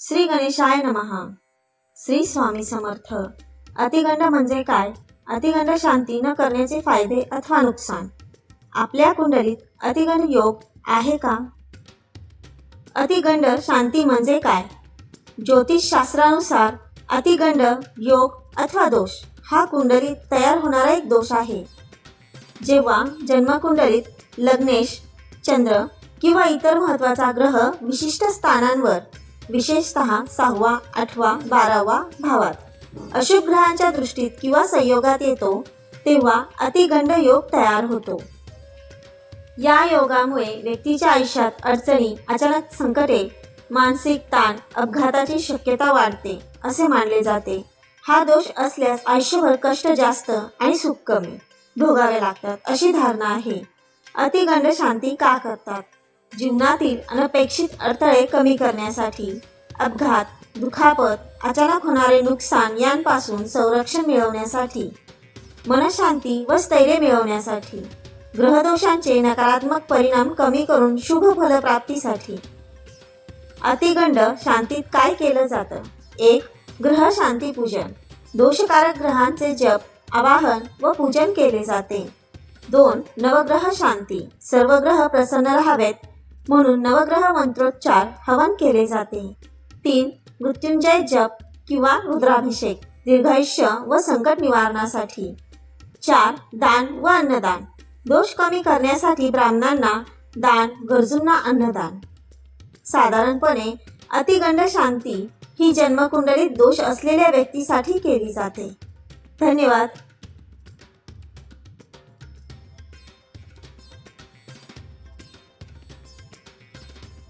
श्री गणेशाय नमहा श्री स्वामी समर्थ. अतिगंड म्हणजे काय? अतिगंड शांती न करण्याचे फायदे अथवा नुकसान. आपल्या कुंडलीत अतिगंड योग आहे का? अतिगंड शांती म्हणजे काय? ज्योतिषशास्त्रानुसार अतिगंड योग अथवा दोष हा कुंडलीत तयार होणारा एक दोष आहे. जेव्हा जन्मकुंडलीत लग्नेश चंद्र किंवा इतर महत्त्वाचा ग्रह विशिष्ट स्थानांवर विशेषतः सहावा आठवा बारावा भावात. अशुभ ग्रहांच्या दृष्टीत किंवा संयोगात येतो तेव्हा अतिगंड योग तयार होतो. या योगामुळे व्यक्तीच्या आयुष्यात अडचणी अचानक संकटे मानसिक ताण अपघाताची शक्यता वाढते असे मानले जाते. हा दोष असल्यास आयुष्यभर कष्ट जास्त आणि सुख कमी भोगावे लागतात अशी धारणा आहे. अतिगंड शांती का करतात? जीवनातील अनपेक्षित अडथळे कमी करण्यासाठी अपघात दुखापत अचानक होणारे नुकसान यांपासून संरक्षण मिळवण्यासाठी मनशांती व स्थैर्य मिळवण्यासाठी ग्रहदोषांचे नकारात्मक परिणाम कमी करून शुभ फलप्राप्तीसाठी. अतिगंड शांतीत काय केलं जातं? एक ग्रह शांती पूजन. दोषकारक ग्रहांचे जप आवाहन व पूजन केले जाते. दोन नवग्रह शांती. सर्व ग्रह प्रसन्न राहावेत म्हणून नवग्रह मंत्रोच्चार हवन केले जाते. तीन मृत्युंजय जप किंवा रुद्राभिषेक दीर्घायुष्य व संकट निवारणासाठी. चार दान व अन्नदान. दोष कमी करण्यासाठी ब्राह्मणांना दान गरजूंना अन्नदान. साधारणपणे अतिगंड शांती ही जन्मकुंडलीत दोष असलेल्या व्यक्तीसाठी केली जाते. धन्यवाद.